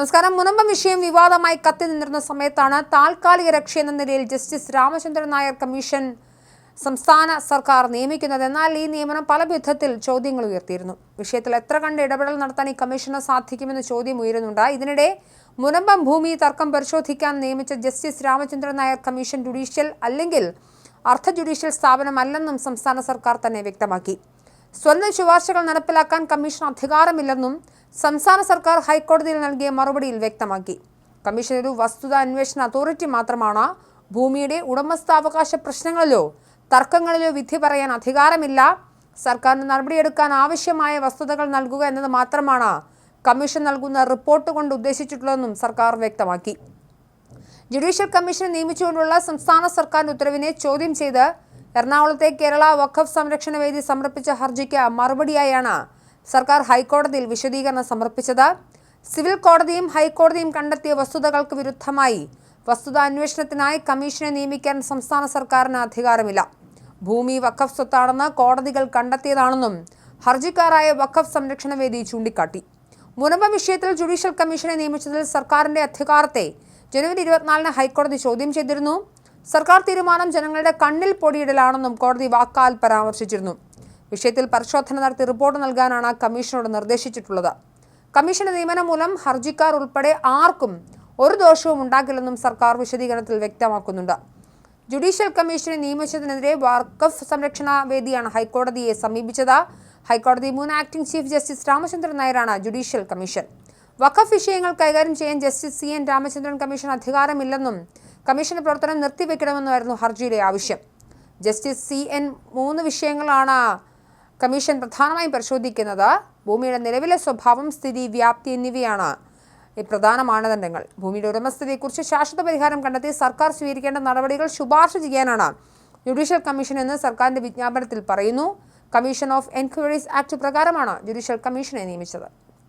നമസ്കാരം. മുനമ്പം വിഷയം വിവാദമായി കത്തി നിന്നിരുന്ന സമയത്താണ് താൽക്കാലിക എന്ന നിലയിൽ ജസ്റ്റിസ് രാമചന്ദ്രൻ നായർ കമ്മീഷൻ സംസ്ഥാന സർക്കാർ നിയമിക്കുന്നത്. എന്നാൽ ഈ നിയമനം പല വിധത്തിൽ ചോദ്യങ്ങൾ ഉയർത്തിയിരുന്നു. വിഷയത്തിൽ എത്ര കണ്ട് ഇടപെടൽ നടത്താൻ ഈ കമ്മീഷന് സാധിക്കുമെന്ന ചോദ്യം ഉയരുന്നുണ്ട്. ഇതിനിടെ മുനമ്പം ഭൂമി തർക്കം പരിശോധിക്കാൻ നിയമിച്ച justice Ramachandran Nair commission judicial അല്ലെങ്കിൽ അർദ്ധ ജുഡീഷ്യൽ സ്ഥാപനമല്ലെന്നും സംസ്ഥാന സർക്കാർ തന്നെ വ്യക്തമാക്കി. സ്വന്തം ശുപാർശകൾ നടപ്പിലാക്കാൻ കമ്മീഷൻ അധികാരമില്ലെന്നും സംസ്ഥാന സർക്കാർ ഹൈക്കോടതിയിൽ നൽകിയ മറുപടിയിൽ വ്യക്തമാക്കി. കമ്മീഷൻ ഒരു വസ്തുത അന്വേഷണ അതോറിറ്റി മാത്രമാണ് ഭൂമിയുടെ ഉടമസ്ഥാവകാശ പ്രശ്നങ്ങളിലോ തർക്കങ്ങളിലോ വിധി പറയാൻ അധികാരമില്ല. സർക്കാരിന് നടപടിയെടുക്കാൻ ആവശ്യമായ വസ്തുതകൾ നൽകുക എന്നത് മാത്രമാണ് കമ്മീഷൻ നൽകുന്ന റിപ്പോർട്ട് കൊണ്ട് ഉദ്ദേശിച്ചിട്ടുള്ളതെന്നും സർക്കാർ വ്യക്തമാക്കി. ജുഡീഷ്യൽ കമ്മീഷനെ നിയമിച്ചുകൊണ്ടുള്ള സംസ്ഥാന സർക്കാരിന്റെ ഉത്തരവിനെ ചോദ്യം ചെയ്ത് എറണാകുളത്തെ കേരള വഖഫ് സംരക്ഷണ വേദി സമർപ്പിച്ച ഹർജിക്ക് മറുപടിയായാണ് സർക്കാർ ഹൈക്കോടതിയിൽ വിശദീകരണം സമർപ്പിച്ചത്. സിവിൽ കോടതിയും ഹൈക്കോടതിയും കണ്ടെത്തിയ വസ്തുതകൾക്ക് വിരുദ്ധമായി വസ്തുത അന്വേഷണത്തിനായി കമ്മീഷനെ നിയമിക്കാൻ സംസ്ഥാന സർക്കാരിന് അധികാരമില്ല. ഭൂമി വഖഫ് സ്വത്താണെന്ന് കോടതികൾ കണ്ടെത്തിയതാണെന്നും ഹർജിക്കാരായ വഖഫ് സംരക്ഷണ വേദി ചൂണ്ടിക്കാട്ടി. മുനമ്പ വിഷയത്തിൽ ജുഡീഷ്യൽ കമ്മീഷനെ നിയമിച്ചതിൽ സർക്കാരിന്റെ അധികാരത്തെ ജനുവരി ഇരുപത്തിനാലിന് ഹൈക്കോടതി ചോദ്യം ചെയ്തിരുന്നു. സർക്കാർ തീരുമാനം ജനങ്ങളുടെ കണ്ണിൽ പൊടിയിടലാണെന്നും കോടതി വാക്കാൽ പരാമർശിച്ചിരുന്നു. വിഷയത്തിൽ പരിശോധന നടത്തി റിപ്പോർട്ട് നൽകാനാണ് കമ്മീഷനോട് നിർദ്ദേശിച്ചിട്ടുള്ളത്. കമ്മീഷന്റെ നിയമനം മൂലം ഹർജിക്കാർ ഉൾപ്പെടെ ആർക്കും ഒരു ദോഷവും ഉണ്ടാക്കില്ലെന്നും സർക്കാർ വിശദീകരണത്തിൽ വ്യക്തമാക്കുന്നുണ്ട്. ജുഡീഷ്യൽ കമ്മീഷനെ നിയമിച്ചതിനെതിരെ വാർക്കഫ് സംരക്ഷണ വേദിയാണ് ഹൈക്കോടതിയെ സമീപിച്ചത്. ഹൈക്കോടതി മുൻ ആക്ടിംഗ് ചീഫ് ജസ്റ്റിസ് രാമചന്ദ്രൻ നായരാണ് ജുഡീഷ്യൽ കമ്മീഷൻ. വഖഫ് വിഷയങ്ങൾ കൈകാര്യം ചെയ്യാൻ justice C N Ramachandran commission അധികാരമില്ലെന്നും കമ്മീഷന്റെ പ്രവർത്തനം നിർത്തിവെക്കണമെന്നായിരുന്നു ഹർജിയിലെ ആവശ്യം. ജസ്റ്റിസ് സി എൻ മൂന്ന് വിഷയങ്ങളാണ് കമ്മീഷൻ പ്രധാനമായും പരിശോധിക്കുന്നത്. ഭൂമിയുടെ നിലവിലെ സ്വഭാവം സ്ഥിതി വ്യാപ്തി എന്നിവയാണ് ഈ പ്രധാന മാനദണ്ഡങ്ങൾ. ഭൂമിയുടെ ഉടമസ്ഥതയെക്കുറിച്ച് ശാശ്വത പരിഹാരം കണ്ടെത്തി സർക്കാർ സ്വീകരിക്കേണ്ട നടപടികൾ ശുപാർശ ചെയ്യാനാണ് ജുഡീഷ്യൽ കമ്മീഷൻ എന്ന് സർക്കാരിന്റെ വിജ്ഞാപനത്തിൽ പറയുന്നു. കമ്മീഷൻ ഓഫ് എൻക്വയറീസ് ആക്ട് പ്രകാരമാണ് ജുഡീഷ്യൽ കമ്മീഷനെ നിയമിച്ചത്.